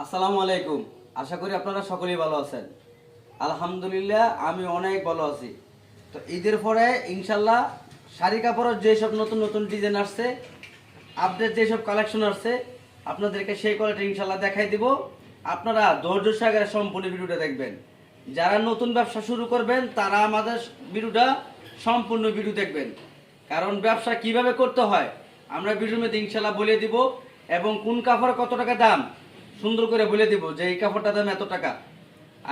আসসালামু আলাইকুম। আশা করি আপনারা সকলেই ভালো আছেন। আলহামদুলিল্লাহ, আমি অনেক ভালো আছি। তো ঈদের পরে ইনশাল্লাহ শাড়ি কাপড়ের যেসব নতুন নতুন ডিজাইন আসছে আপডেট যেসব কালেকশন আসছে, আপনাদেরকে সেই কোয়ালিটি ইনশাল্লাহ দেখাই দিব। আপনারা ধৈর্য সাগরে সম্পূর্ণ ভিডিওটা দেখবেন। যারা নতুন ব্যবসা শুরু করবেন, তারা আমাদের ভিডিওটা সম্পূর্ণ ভিডিও দেখবেন। কারণ ব্যবসা কীভাবে করতে হয়, আমরা ভিডিওর মধ্যে ইনশাল্লাহ বলে দিব এবং কোন কাপড় কত টাকা দাম সুন্দর করে বলে দিব যে এই কাপড়টার দাম এত টাকা।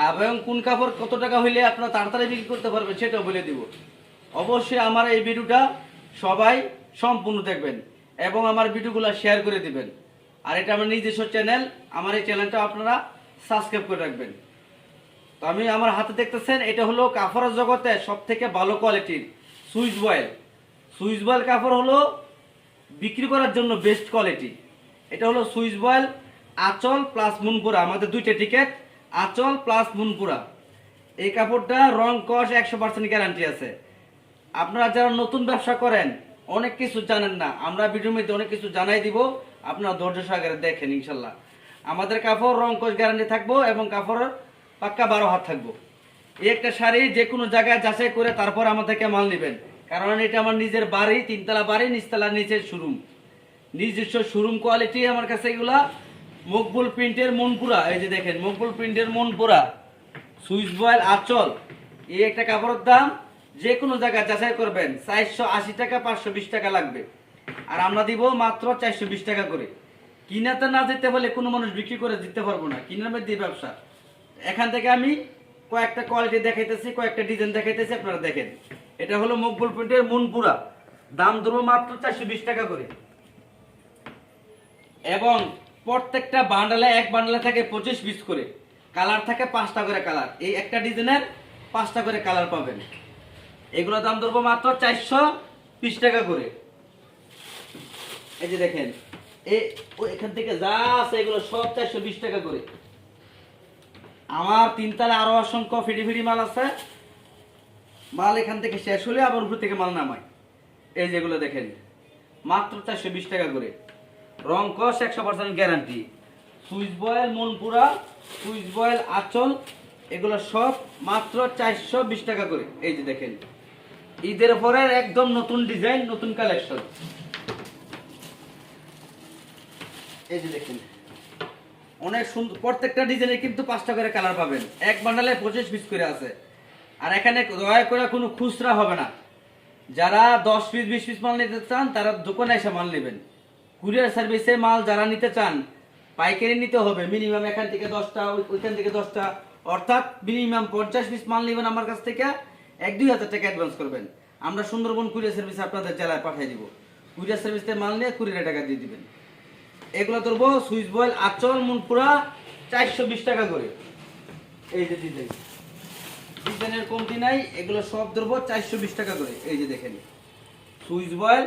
এবং কোন কাপড় কত টাকা হইলে আপনারা তাড়াতাড়ি বিক্রি করতে পারবেন সেটাও বলে দিব। অবশ্যই আমার এই ভিডিওটা সবাই সম্পূর্ণ দেখবেন এবং আমার ভিডিওগুলো শেয়ার করে দিবেন। আর এটা আমার নিজস্ব চ্যানেল, আমার এই চ্যানেলটা আপনারা সাবস্ক্রাইব করে রাখবেন। তো আমি আমার হাতে দেখতেছেন, এটা হলো কাপড়ের জগতে সব থেকে ভালো কোয়ালিটির সুইচ বয়েল। সুইচ বয়েল কাপড় হলো বিক্রি করার জন্য বেস্ট কোয়ালিটি এটা হলো swiss voile Anchal plus Munpura আমাদের দুইটা টিকিট আচল প্লাস মুনপুরা এই কাপড়টা রং, কস, একশো পার্সেন্ট গ্যারান্টি আছে। আপনারা যারা নতুন ব্যবসা করেন, অনেক কিছু জানেন না। আমরা ভিডিওর মধ্যে অনেক কিছু জানাই দিব, আপনারা ধৈর্য সহকারে দেখেন, ইনশাল্লাহ। আমাদের কাপড় রং, কস গ্যারান্টি থাকব এবং কাপড়ের পাক্কা বারো হাত থাকব। এই একটা শাড়ি যে কোনো জায়গায় যাচাই করে তারপর আমাদেরকে মাল নেবেন। কারণ এটা আমার নিজের বাড়ি, তিনতলা বাড়ি, নিচতলা, নিচের শোরুম নিজস্ব শোরুম কোয়ালিটি আমার কাছে এগুলা। মকবুল প্রিন্টের মনপুরা, এই যে দেখেন, মকবুল প্রিন্টের মনপুরা, সুইচ বয়েল আচল এই একটা কাপড়ের দাম যে কোনো জায়গায় যাচাই করবেন, চারশো আশি টাকা, পাঁচশো বিশ টাকা লাগবে। আর আমরা দিব মাত্র চারশো বিশ টাকা করে। কিনাতে না যেতে হলে কোনো মানুষ বিক্রি করে দিতে পারব না, কিনার মধ্যে ব্যবসা। এখান থেকে আমি কয়েকটা কোয়ালিটি দেখাইতেছি, কয়েকটা ডিজাইন দেখাইতেছি, আপনারা দেখেন। এটা হলো মকবুল প্রিন্টের মনপুরা, দাম ধরবো মাত্র চারশো বিশ টাকা করে। এবং প্রত্যেকটা বান্ডালে এক বান্ডালে থাকে পঁচিশ পিস করে। কালার থাকে পাঁচটা করে কালার। এই একটা ডিজাইনের পাঁচটা করে কালার পাবেন। এগুলো দাম ধরবো মাত্র চারশো বিশ টাকা করে। এই যে দেখেন এখান থেকে যা আছে এগুলো সব চারশো বিশ টাকা করে। আমার তিনতলা আরও অসংখ্য ফিডি ফিডি মাল আছে। মাল এখান থেকে শেষ হলে আবার উপর থেকে মাল নামায় এই যেগুলো দেখেন, মাত্র চারশো বিশ টাকা করে। রং কস একশো percent guarantee. Swiss voile, Monpura, Swiss voile, আচল, এগুলো সব মাত্র চারশো বিশ টাকা করে। এই যে দেখেন, ঈদের পরে একদম নতুন ডিজাইন, নতুন কালেকশন। এই যে দেখেন, অনেক সুন্দর, প্রত্যেকটা ডিজাইনে কিন্তু পাঁচটা করে কালার পাবেন। এক বান্ডালে পঁচিশ পিস করে আছে। আর এখানে দয়া করে কোনো খুচরা হবে না। যারা দশ পিস, বিশ পিস মাল নিতে চান, তারা দোকানে এসে মাল নেবেন। কুরিয়ার সার্ভিসে মাল যারা নিতে চান, পাইকারি নিতে হবে। মিনিমাম এখান থেকে দশটা ওইখান থেকে দশটা। অর্থাৎ মিনিমাম পঞ্চাশ পিস মাল নেবেন আমার কাছ থেকে। এক, দুই হাজার টাকা অ্যাডভান্স করবেন। আমরা সুন্দরবন কুরিয়ার সার্ভিস আপনাদের জেলায় পাঠিয়ে দিব। কুরিয়ার সার্ভিসে মাল নিয়ে কুড়িয়ে টাকা দিয়ে দিবেন। এগুলো ধরবো, সুইচ বয়েল, আচল, মুনপুরা, চারশো বিশ টাকা করে। এই যে ডিজাইন ডিজাইনের কমতি নাই, এগুলো সব ধরবো, চারশো বিশ টাকা করে। এই যে দেখেন। সুইচ বয়েল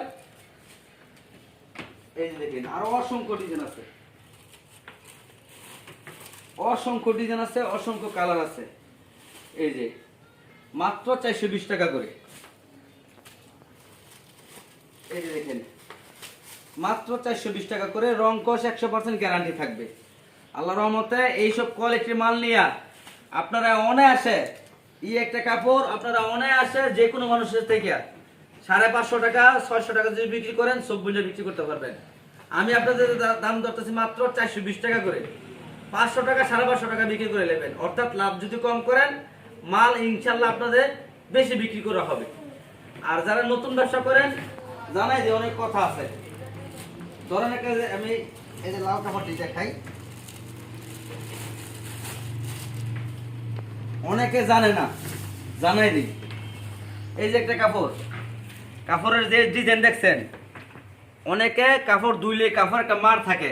এই যে দেখেন, আরও অসংখ্য ডিজাইন আছে। অসংখ্য ডিজাইন আছে, অসংখ্য কালার আছে। এই যে, মাত্র চারশো বিশ টাকা করে। এই যে দেখেন, মাত্র চারশো বিশ টাকা করে, রং কষ একশো পার্সেন্ট গ্যারান্টি থাকবে। আল্লাহ রহমতে এইসব কোয়ালিটির মাল নিয়ে আপনারা অনায়াসে ই একটা কাপড় আপনারা অনায়াসে যে কোনো মানুষের থেকে সাড়ে পাঁচশো টাকা, ছয়শো টাকা যদি বিক্রি করেন সব বুঝে বিক্রি করতে পারবেন। আমি আপনাদের দাম ধরতেছি মাত্র চারশো বিশ টাকা করে। পাঁচশো টাকা, সাড়ে পাঁচশো টাকা বিক্রি করে নেবেন। অর্থাৎ লাভ যদি কম করেন, মাল ইনশাল্লাহ আপনাদের বেশি বিক্রি করা হবে। আর যারা নতুন ব্যবসা করেন, জানাই যে অনেক কথা আছে। ধরেন একটা আমি এই যে লাল কাপড়টি দেখাই। অনেকে জানে না জানাই দিই এই যে একটা কাপড়। কাপড়ের যে ডিজাইন দেখছেন, অনেকে কাপড় ধুইলে কাপড় একটা মার থাকে।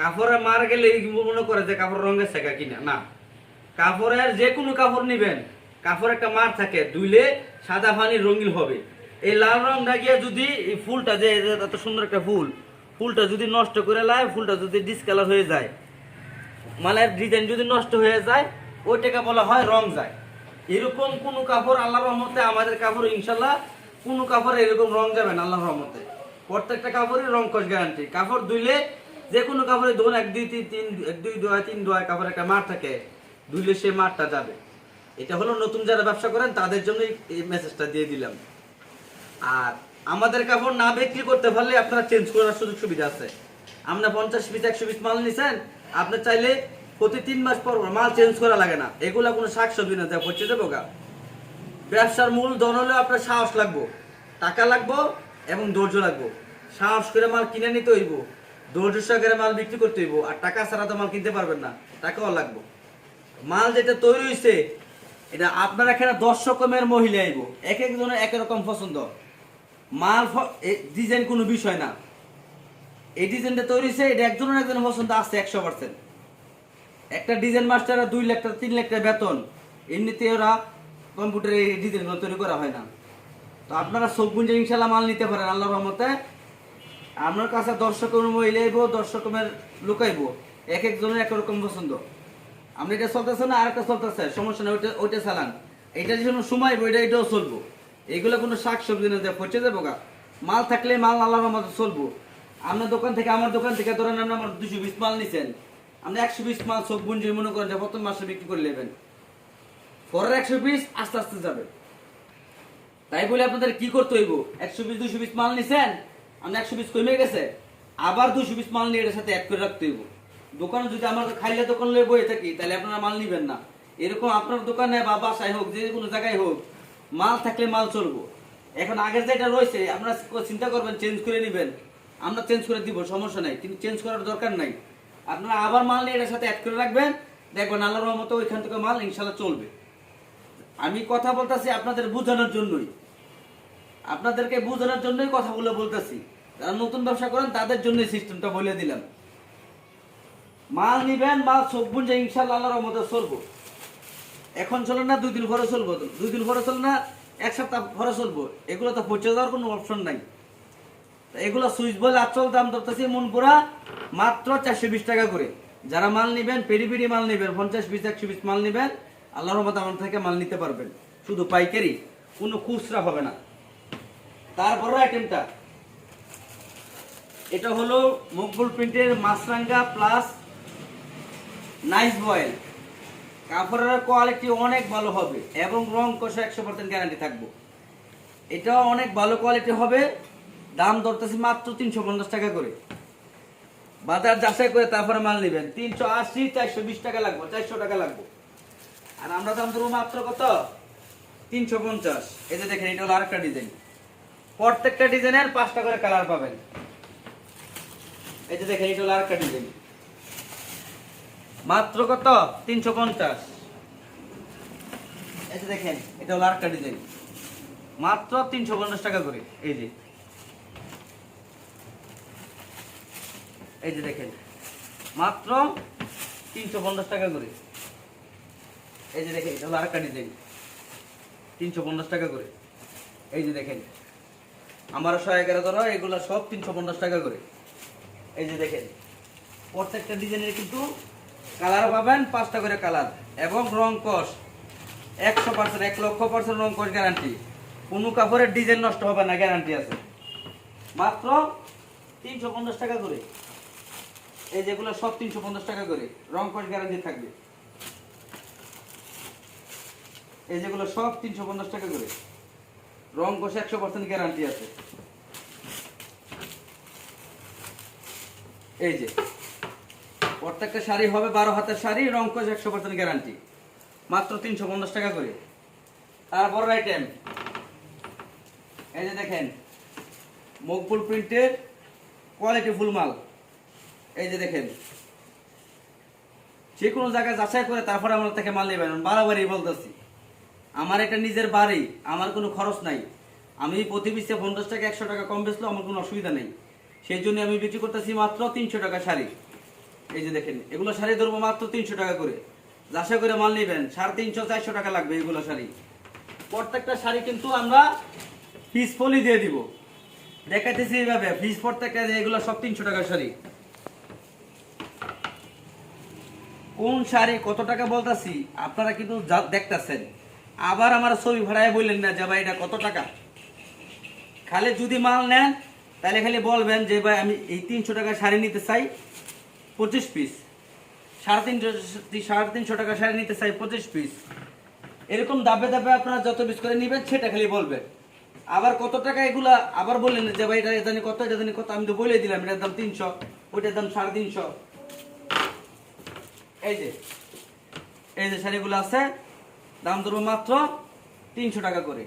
কাপড়ে মার গেলে মনে করে যে কাপড় রঙের শেখা কিনা? না। কাপড়ের যে কোনো কাপড় নিবেন কাপড় একটা মার থাকে ধুইলে সাদা পানি রঙিন হবে। এই লাল রংটা গিয়ে যদি এই ফুলটা যে এত সুন্দর একটা ফুল, ফুলটা যদি নষ্ট করে লায়, ফুলটা যদি ডিসকালার হয়ে যায়, মালের ডিজাইন যদি নষ্ট হয়ে যায়, ওইটাকে বলা হয় রং যায়। এরকম কোনো কাপড় আল্লাহর রহমতে আমাদের কাপড় ইনশাল্লাহ কোনো কাপড়ে এরকম রং যাবে না, আল্লাহর রহমতে। প্রত্যেকটা কাপড়ই রং কস গ্যারান্টি কাপড় ধুইলে যে কোনো কাপড়ে ধরুন এক, দুই, তিন তিন, এক, দুই দোয়া তিন দোয়া কাপড় একটা মাঠ থাকে। ধুইলে সে মাঠটা যাবে। এটা হলো নতুন যারা ব্যবসা করেন, তাদের জন্যই এই মেসেজটা দিয়ে দিলাম। আর আমাদের কাপড় না বিক্রি করতে পারলে আপনারা চেঞ্জ করার সুযোগ সুবিধা আছে। আমরা পঞ্চাশ পিস একশো পিস মাল নিছেন, আপনি চাইলে প্রতি তিন মাস পর মাল চেঞ্জ করা লাগে না। এগুলা কোনো শাক সবজি না, যা পচে যাব গা ব্যবসার মূল ধন হলে আপনার সাহস লাগবো, টাকা লাগবো এবং ধৈর্য লাগবো। সাহস করে মাল কিনে নিতে হইব, ধৈর্য সহকারে মাল বিক্রি করতে হইব, আর টাকা ছাড়া তো মাল কিনতে পারবেন না, টাকাও লাগবো। মাল যেটা তৈরি হয়েছে এটা আপনার এখানে দশ রকমের মহিলা আইব, এক একজনের এক রকম পছন্দ। মাল ডিজাইন কোনো বিষয় না। এই ডিজাইনটা তৈরি হয়েছে এটা একজনের একজনের পছন্দ আছে একশো পার্সেন্ট একটা ডিজাইন মাস্টাররা দুই লাখ টাকা, তিন লাখ টাকা বেতন। এমনিতে ওরা কম্পিউটারে ডিজাইনগুলো তৈরি করা হয় না। তো আপনারা সব গুঞ্জে ইনশাল্লাহ মাল নিতে পারেন আল্লাহ রহমতে, আপনার কাছে দর্শকের মহিলা আইব দর্শকের লুকাইব এক একজনের এক রকম পছন্দ। আপনি এটা চলতেছে না আর একটা চলতেছে, সমস্যা নেই, ওইটা ওইটা চালান। এটা যে সময় ওইটা এটাও চলবো। এইগুলো কোনো শাক সবজি না পচে যাব গা। মাল থাকলে মাল আল্লাহর মতো চলবো। আপনার দোকান থেকে, আমার দোকান থেকে ধরেন আপনি আমার দুশো বিশ মাল নিছেন। আপনি একশো বিশ মাল সব বুঞ্জি মনে করেন যে প্রথম মাসে বিক্রি করে নেবেন। পরের একশো বিশ আস্তে আস্তে যাবে। তাই বলে আপনাদের কি করতে হইব? একশো বিশ দুশো বিশ মাল নিছেন আপনি একশো বিশ কমে গেছে, আবার দুশো বিশ মাল নিয়ে এটার সাথে অ্যাড করে রাখতে হইব। দোকানে যদি আমার খাইলে দোকান লয়ে বয়ে থাকি, তাহলে আপনারা মাল নিবেন না। এরকম আপনার দোকানে বা বাসায় হোক, যে কোনো জায়গায় হোক, মাল থাকলে মাল চলবো। এখন আগের যেটা রয়েছে, আপনারা চিন্তা করবেন চেঞ্জ করে নেবেন। আমরা চেঞ্জ করে দিব, সমস্যা নাই, কিন্তু চেঞ্জ করার দরকার নাই। আপনারা আবার মাল নিয়ে এটার সাথে অ্যাড করে রাখবেন, দেখবেন আল্লাহর রহমতে ওইখান থেকে মাল ইনশাল্লাহ চলবে। আমি কথা বলতেছি আপনাদের বোঝানোর জন্যই। আপনাদেরকে বোঝানোর জন্যই কথাগুলো বলতেছি। যারা নতুন ব্যবসা করেন, তাদের জন্যই সিস্টেমটা বলে দিলাম। মাল নিবেন, মাল সবুন যে ইনশাল্লাহ আল্লাহর মতো চলবো। এখন চলে না, দুই দিন পরে চলবো। দুই দিন পরে চলে না, এক সপ্তাহ পরে চলবো। এগুলো তো পচে যাওয়ার কোনো অপশন নাই। এগুলো সুইচ বল আচল দাম ধরতেছি মন পুরা মাত্র চারশো বিশ টাকা করে। যারা মাল নিবেন পেরি পেরি মাল নিবেন, পঞ্চাশ বিশ, একশো পিস মাল নিবেন আল্লাহর মতো আমার থেকে মাল নিতে পারবেন। শুধু পাইকারি, কোনো খুচরা হবে না। তারপরে আইটেমটা এটা হলো মকবুল প্রিন্টের মাছরাঙ্গা প্লাস নাইস বয়েল কাপড়ের কোয়ালিটি অনেক ভালো হবে এবং রং কষা একশো পার্সেন্ট গ্যারান্টি থাকব। এটাও অনেক ভালো কোয়ালিটি হবে। দাম ধরতেছি মাত্র তিনশো পঞ্চাশ টাকা করে। বাজার যাচাই করে তারপরে মাল নেবেন। তিনশো আশি, চারশো বিশ টাকা লাগবে, চারশো টাকা লাগবে। আর আমরা দাম ধরবো মাত্র কত? তিনশো পঞ্চাশ। এই যে দেখেন, এটা হলো আরেকটা ডিজাইন প্রত্যেকটা ডিজাইনের পাঁচটা করে কালার পাবেন। এই যে দেখেন, এটা হলো আরেকটা ডিজাইন মাত্র কত? তিনশো পঞ্চাশ। এই যে দেখেন, এটা হলো আরেকটা ডিজাইন মাত্র তিনশো পঞ্চাশ টাকা করে। এই যে। এই যে দেখেন, মাত্র তিনশো পঞ্চাশ টাকা করে। এই যে দেখেন, এটা হলো আরেকটা ডিজাইন তিনশো পঞ্চাশ টাকা করে। এই যে দেখেন, আমার ছয় এগারো ধরো, এগুলো সব তিনশো পঞ্চাশ টাকা করে। এই যে দেখেন, প্রত্যেকটা ডিজাইনের কিন্তু কালার পাবেন, পাঁচটা করে কালার এবং রং কস, একশো পার্সেন্ট এক লক্ষ পার্সেন্ট রং কস গ্যারান্টি কোনো কাপড়ের ডিজাইন নষ্ট হবে না গ্যারান্টি আছে। মাত্র তিনশো পঞ্চাশ টাকা করে। এই যেগুলো সব তিনশো পঞ্চাশ টাকা করে, রং কস গ্যারান্টি থাকবে। এই যেগুলো সব তিনশো পঞ্চাশ টাকা করে। রং কষে একশো পার্সেন্ট গ্যারান্টি আছে। এই যে, প্রত্যেকটা শাড়ি হবে বারো হাতের শাড়ি, রং কষে একশো পার্সেন্ট গ্যারান্টি মাত্র তিনশো পঞ্চাশ টাকা করে। তারপর আইটেম এই যে দেখেন, মকবুল প্রিন্টের কোয়ালিটি ফুল মাল। এই যে দেখেন, যে কোনো জায়গায় যাচাই করে তারপরে আমরা তাকে মাল নেবেন, বাড়াবাড়ি বলতেছি। আমার এটা নিজের বাড়ি, আমার কোনো খরচ নাই। আমি প্রতি পিসে পঞ্চাশ টাকা, একশো টাকা কম বেচলেও আমার কোনো অসুবিধা নেই। সেই জন্য আমি বিক্রি করতেছি মাত্র তিনশো টাকা শাড়ি। এই যে দেখেন, এগুলো শাড়ি ধরবো মাত্র তিনশো টাকা করে। যাচাই করে মাল নেবেন, সাড়ে তিনশো, চারশো টাকা লাগবে এগুলো শাড়ি। প্রত্যেকটা শাড়ি কিন্তু আমরা পিস ফলি দিয়ে দিব। দেখাইতেছি এইভাবে, পিস প্রত্যেকটা এগুলো সব তিনশো টাকা শাড়ি। কোন শাড়ি কত টাকা বলতাছি, আপনারা কিন্তু দেখতাছেন। আবার আমার ছবি ভাড়ায় বললেন না যে ভাই এটা কত টাকা? খালি যদি মাল নেন, তাহলে খালি বলবেন যে ভাই আমি এই তিনশো টাকা শাড়ি নিতে চাই, পঁচিশ পিস সাড়ে তিনশো সাড়ে তিনশো টাকা শাড়ি নিতে চাই, পঁচিশ পিস এরকম দাবে দাবে আপনারা যত পিস করে নেবেন, সেটা খালি বলবেন। আবার কত টাকা এগুলা আবার বললেন যে ভাই এটা জানি কত এটা জানি কত, আমি তো বলে দিলাম, এটার দাম তিনশো, ওইটার দাম সাড়ে তিনশো। এই যে এই যে শাড়িগুলো আছে দাম ধরবো মাত্র তিনশো টাকা করে।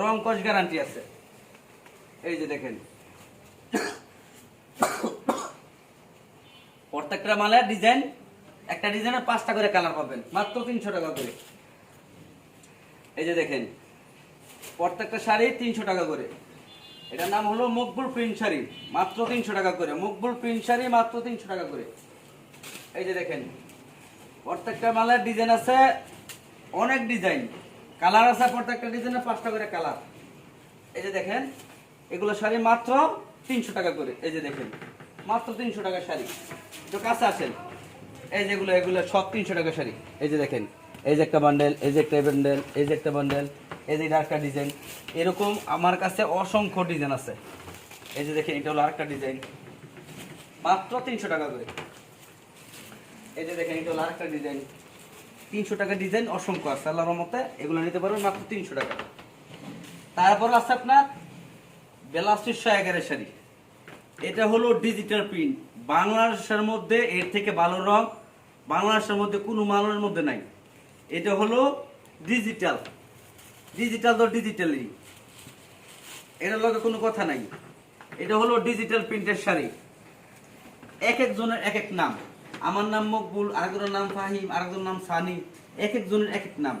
রং কস গ্যারান্টি আছে। এই যে দেখেন। প্রত্যেকটা মালের ডিজাইন একটা ডিজাইনের পাঁচটা করে কালার পাবেন, মাত্র তিনশো টাকা করে। এই যে দেখেন, প্রত্যেকটা শাড়ি তিনশো টাকা করে। এটার নাম হলো মকবুল প্রিন্ট শাড়ি, মাত্র তিনশো টাকা করে। মকবুল প্রিন্ট শাড়ি, মাত্র তিনশো টাকা করে। এই যে দেখেন, প্রত্যেকটা মালের ডিজাইন আছে অনেক ডিজাইন কালার আছে প্রত্যেকটা ডিজাইনে পাঁচটা করে কালার এই যে দেখেন এগুলো শাড়ি মাত্র তিনশো টাকা করে এই যে দেখেন মাত্র তিনশো টাকা শাড়ি তো কাছে আসেন এই যেগুলো এগুলো সব তিনশো টাকা শাড়ি এই যে দেখেন এই যে একটা বান্ডেল এই যে একটা বান্ডেল এই যে একটা বান্ডেল এই যে একটা ডিজাইন এরকম আমার কাছে অসংখ্য ডিজাইন আছে এই যে দেখেন এটা হলো আরেকটা ডিজাইন মাত্র তিনশো টাকা করে এই যে দেখেন এটা হলো আরেকটা ডিজাইন তিনশো টাকা ডিজাইন অসংখ্য আছে, আল্লাহর মতে এগুলো নিতে পারবেন মাত্র তিনশো টাকা। তারপর আছে আপনার বেলাস্টিশো এগারো শাড়ি। এটা হলো ডিজিটাল প্রিন্ট বাংলাদেশের মধ্যে এর থেকে ভালো রং, বাংলাদেশের মধ্যে কোনো মালের মধ্যে নাই। এটা হলো ডিজিটাল ডিজিটাল তো ডিজিটালই এটার লগে কোনো কথা নাই। এটা হলো ডিজিটাল প্রিন্টের শাড়ি। এক একজনের এক এক নাম। আমার নাম মকবুল, আরেকজনের নাম ফাহিম, আরেকজনের নাম সানি। এক একজনের এক এক নাম।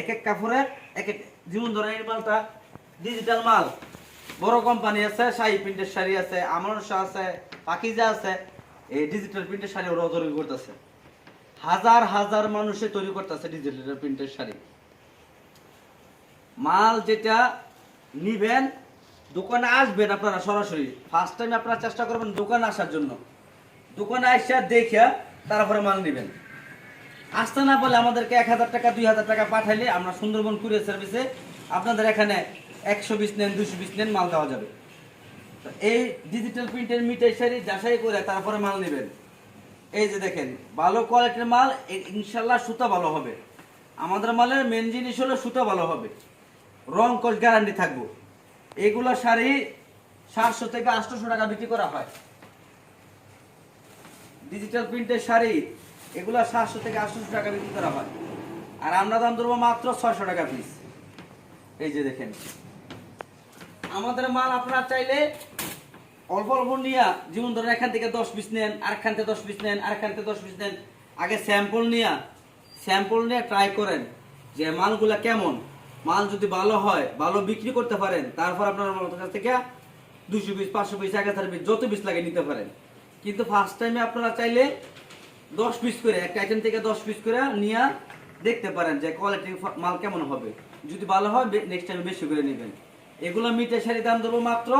এক এক কাপড়ের, এক এক যেমন ধরেন এই মালটা ডিজিটাল মাল। বড় কোম্পানি আছে, শাহি প্রিন্টের শাড়ি আছে শাহ আছে, পাকিজা আছে। এই ডিজিটাল প্রিন্টের শাড়ি ওরাও তৈরি করতেছে। হাজার হাজার মানুষে তৈরি করতেছে ডিজিটাল প্রিন্টের শাড়ি। মাল যেটা নিবেন, দোকানে আসবেন আপনারা সরাসরি। ফার্স্ট টাইম আপনারা চেষ্টা করবেন দোকানে আসার জন্য। দোকানে আসা দেখে তারপরে মাল নেবেন। আসতে না বলে আমাদেরকে এক হাজার টাকা, দুই হাজার টাকা পাঠাইলে আমরা সুন্দরবন কুরিয়ার সার্ভিসে আপনাদের এখানে একশো বিশ নেন, দুশো বিশ নেন মাল দেওয়া যাবে। তো এই ডিজিটাল প্রিন্টের মিটাই শাড়ি যাচাই করে তারপরে মাল নেবেন। এই যে দেখেন, ভালো কোয়ালিটির মাল ইনশাল্লাহ সুতা ভালো হবে। আমাদের মালের মেন জিনিস হলো সুতা ভালো হবে। রং কস গ্যারান্টি থাকব। এগুলো শাড়ি সাতশো থেকে আটশোশো টাকা বিক্রি করা হয়। ডিজিটাল প্রিন্টের শাড়ি, এগুলো সাতশো থেকে আটশোশো টাকা বিক্রি করা হয়। আর আমরা দাম ধরবো মাত্র ছয়শো টাকা পিস এই যে দেখেন। আমাদের মাল আপনারা চাইলে অল্প অল্প নিয়ে যেমন ধরেন এখান থেকে দশ পিস নেন, আরেকখান থেকে দশ পিস নেন, আরেকখান থেকে দশ পিস নেন, আগে স্যাম্পল নিয়ে স্যাম্পল নিয়ে ট্রাই করেন যে মালগুলা কেমন। মাল যদি ভালো হয়, ভালো বিক্রি করতে পারেন, তারপর আপনার কাছ থেকে দুশো পিস পাঁচশো পিস এক হাজার পিস যত পিস লাগে নিতে পারেন। কিন্তু ফার্স্ট টাইমে আপনারা চাইলে দশ পিস করে, একটা আইটেম থেকে দশ পিস করে নিয়ে দেখতে পারেন যে কোয়ালিটি মাল কেমন হবে। যদি ভালো হয় নেক্সট টাইম বেশি করে নেবেন। এগুলো মিটে শাড়ি দাম দেবো মাত্র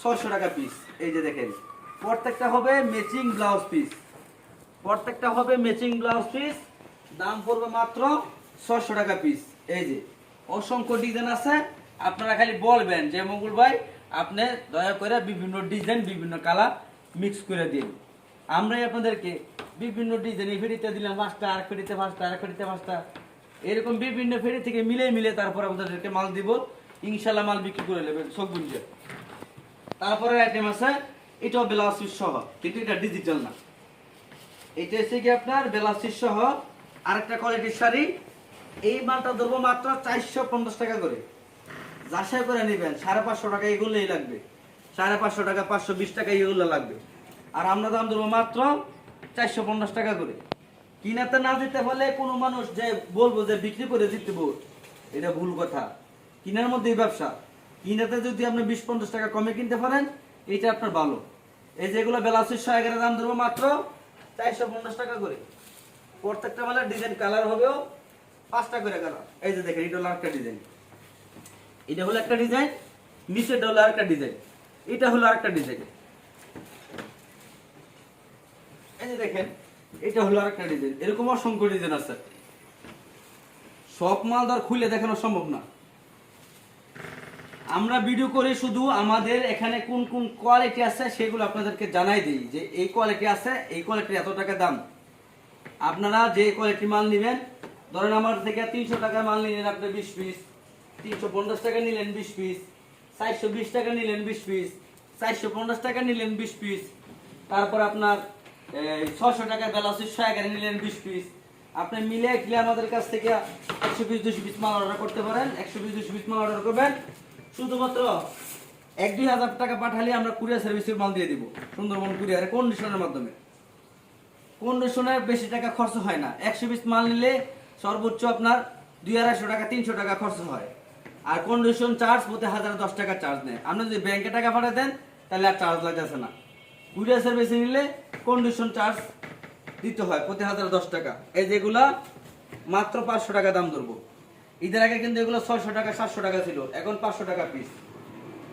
ছয়শো টাকা পিস এই যে দেখেন, প্রত্যেকটা হবে ম্যাচিং ব্লাউজ পিস প্রত্যেকটা হবে ম্যাচিং ব্লাউজ পিস দাম পড়বে মাত্র ছয়শো টাকা পিস এই যে, অসংখ্য ডিজাইন আছে। আপনারা খালি বলবেন যে, মঙ্গল ভাই আপনি দয়া করে বিভিন্ন ডিজাইন বিভিন্ন কালার মিক্স করে দিন। আমরাই আপনাদেরকে বিভিন্ন ডিজাইন ফেরিতে দিলাম, পাঁচটা আর ফেরিতে পাঁচটা আর ফেরিতে পাঁচটা। এরকম বিভিন্ন ফেরি থেকে মিলে মিলে তারপর আপনাদেরকে মাল দিব। ইনশাল্লাহ মাল বিক্রি করে নেবেন সব গুঞ্জে তারপরে আইটেম আছে এটাও বেলাসিস সহ। কিন্তু এটা ডিজিটাল না। এটা হচ্ছে কি আপনার বেলাসিস সহ আরেকটা কোয়ালিটির শাড়ি। এই মালটা ধরবো মাত্র চারশো পঞ্চাশ টাকা করে। যাচাই করে নেবেন, সাড়ে পাঁচশো টাকা এগুলোই লাগবে। সাড়ে পাঁচশো টাকা, পাঁচশো বিশ টাকা এগুলো লাগবে। আর আমরা দাম ধরবো মাত্র চারশো পঞ্চাশ টাকা করে। কিনাতে না দিতে হলে কোনো মানুষ যে বলব যে বিক্রি করে দিতে এটা ভুল কথা। কিনার মধ্যেই ব্যবসা। কিনাতে যদি আপনি বিশ পঞ্চাশ টাকা কমে কিনতে পারেন, এটা আপনার ভালো। এই যেগুলো বেলাসির এগারো দাম ধরবো মাত্র চারশো পঞ্চাশ টাকা করে। প্রত্যেকটা মালের ডিজাইন কালার হবেও পাঁচটা করে কালার এই যে দেখেন, এটা একটা ডিজাইন এটা হলো একটা ডিজাইন নিচেটা হলো আরেকটা ডিজাইন। এটা হলো আরেকটা ডিজাইন। এই দেখেন, এটা হলো আরেকটা ডিজাইন। ডিজাইন আছে। সব মাল ধর খুলে দেখানো সম্ভব না। আমরা ভিডিও শুধু আমাদের এখানে কোন কোন কোয়ালিটি আছে সেগুলো আপনাদেরকে জানাই দিই যে এই কোয়ালিটি আছে, এই কোয়ালিটির এত টাকা দাম। আপনারা যে কোয়ালিটি মাল নেবেন, ধরেন আমার থেকে তিনশো টাকার মাল নিলেন আপনি বিশ পিস। তিনশো পঞ্চাশ টাকা নিলেন বিশ পিস, চারশো বিশ টাকা নিলেন বিশ পিস, চারশো পঞ্চাশ টাকা নিলেন বিশ পিস, তারপর আপনার ছশো টাকার বেলা এগারো নিলেন বিশ পিস। আপনি মিলে গেলে আমাদের কাছ থেকে একশো পিস দুশো পিস মাল অর্ডার করতে পারেন, একশো পিস দুশো পিস মাল অর্ডার করবেন। শুধুমাত্র এক, দুই হাজার টাকা পাঠালে আমরা কুরিয়ার সার্ভিসের মাল দিয়ে দিব, সুন্দরবন কুরিয়ারে কন্ডিশনের মাধ্যমে। কন্ডিশনের বেশি টাকা খরচ হয় না। একশো পিস মাল নিলে সর্বোচ্চ আপনার দুই আড়াইশো টাকা, তিনশো টাকা খরচ হয়। আর কন্ডিশন চার্জ প্রতি হাজার দশ টাকা চার্জ নেয়। আপনি যদি ব্যাংকে টাকা পাঠিয়ে দেন, তাহলে আর চার্জ লাগতেছে না। কুরিয়ার সার্ভিসে নিলে কন্ডিশন চার্জ দিতে হয় প্রতি হাজার দশ টাকা। এই যেগুলা মাত্র পাঁচশো টাকা দাম ধরবো। ঈদের আগে কিন্তু এগুলো ছয়শো টাকা, সাতশো টাকা ছিল। এখন পাঁচশো টাকা পিস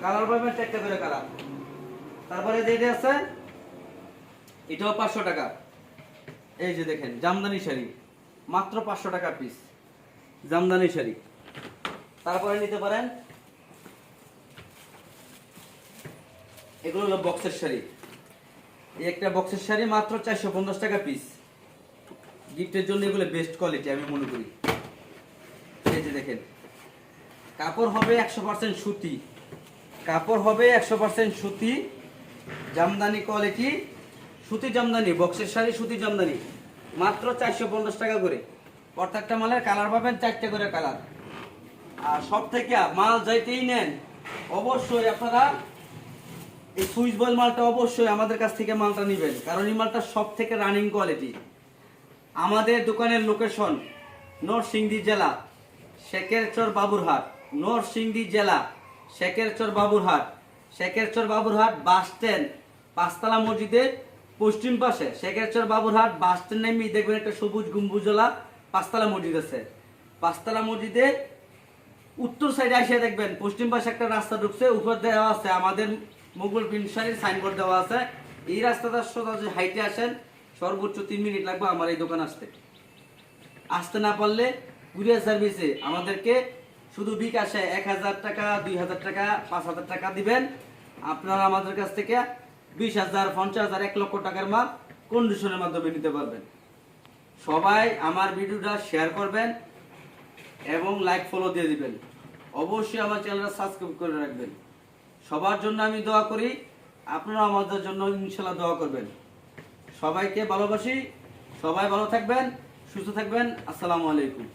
কালার পাবেন চারটে করে কালার তারপরে যেটা আছে, এটাও পাঁচশো টাকা। এই যে দেখেন, জামদানি শাড়ি। মাত্র পাঁচশো টাকা পিস জামদানি শাড়ি। তারপরে নিতে পারেন। এগুলো হলো বক্সের শাড়ি। এই একটা বক্সের শাড়ি মাত্র চারশো পঞ্চাশ টাকা পিস গিফটের জন্য এগুলো বেস্ট কোয়ালিটি আমি মনে করি। এই যে দেখেন। কাপড় হবে একশো পার্সেন্ট সুতি। কাপড় হবে একশো পার্সেন্ট সুতি। জামদানি কোয়ালিটি সুতি জামদানি বক্সের শাড়ি, সুতি জামদানি। মাত্র চারশো পঞ্চাশ টাকা করে। প্রত্যেকটা মালের কালার পাবেন, চারটে করে কালার আর সব থেকে মাল যাইতেই নেন, অবশ্যই আপনারা এই সুইচ বয়েল মালটা অবশ্যই আমাদের কাছ থেকে মালটা নেবেন, কারণ এই মালটা সব থেকে রানিং কোয়ালিটি আমাদের দোকানের লোকেশন নরসিংদী জেলা, শেখেরচর বাবুরহাট, নরসিংদী জেলা, শেখেরচর বাবুরহাট। শেখেরচর বাবুরহাট বাস স্ট্যান্ড পাঁচতলা মসজিদের পশ্চিম পাশে। শেখেরচর বাবুরহাট বাস স্ট্যান্ড নেমে দেখবেন একটা সবুজ গম্বুজলা পাঁচতলা মসজিদ আছে। পাঁচতলা মসজিদের উত্তর সাইডে এসে দেখবেন, পশ্চিম পাশে একটা রাস্তা ঢুকছে, উপর দেওয়া আছে আমাদের মুঘল পিনসারির সাইনবোর্ড দেওয়া আছে। এই রাস্তাটা যে হাইটে আসেন, সর্বোচ্চ তিন মিনিট লাগবে আমার এই দোকান আসতে। আসতে না পারলে কুরিয়ার সার্ভিসে আমাদেরকে শুধু বিকাশে এক হাজার টাকা, দুই হাজার টাকা, পাঁচ হাজার টাকা দিবেন। আপনারা আমাদের কাছ থেকে বিশ হাজার, পঞ্চাশ হাজার, এক লক্ষ টাকার মাল কন্ডিশনের মাধ্যমে নিতে পারবেন। সবাই আমার ভিডিওটা শেয়ার করবেন। এবং লাইক ফলো দিয়ে দিবেন। অবশ্যই আমার চ্যানেলটা সাবস্ক্রাইব করে রাখবেন। সবার জন্য আমি দোয়া করি আপনারা আমাদের জন্য ইনশাল্লাহ দোয়া করবেন। সবাইকে ভালোবাসি, সবাই ভালো থাকবেন, সুস্থ থাকবেন, আসসালামু আলাইকুম।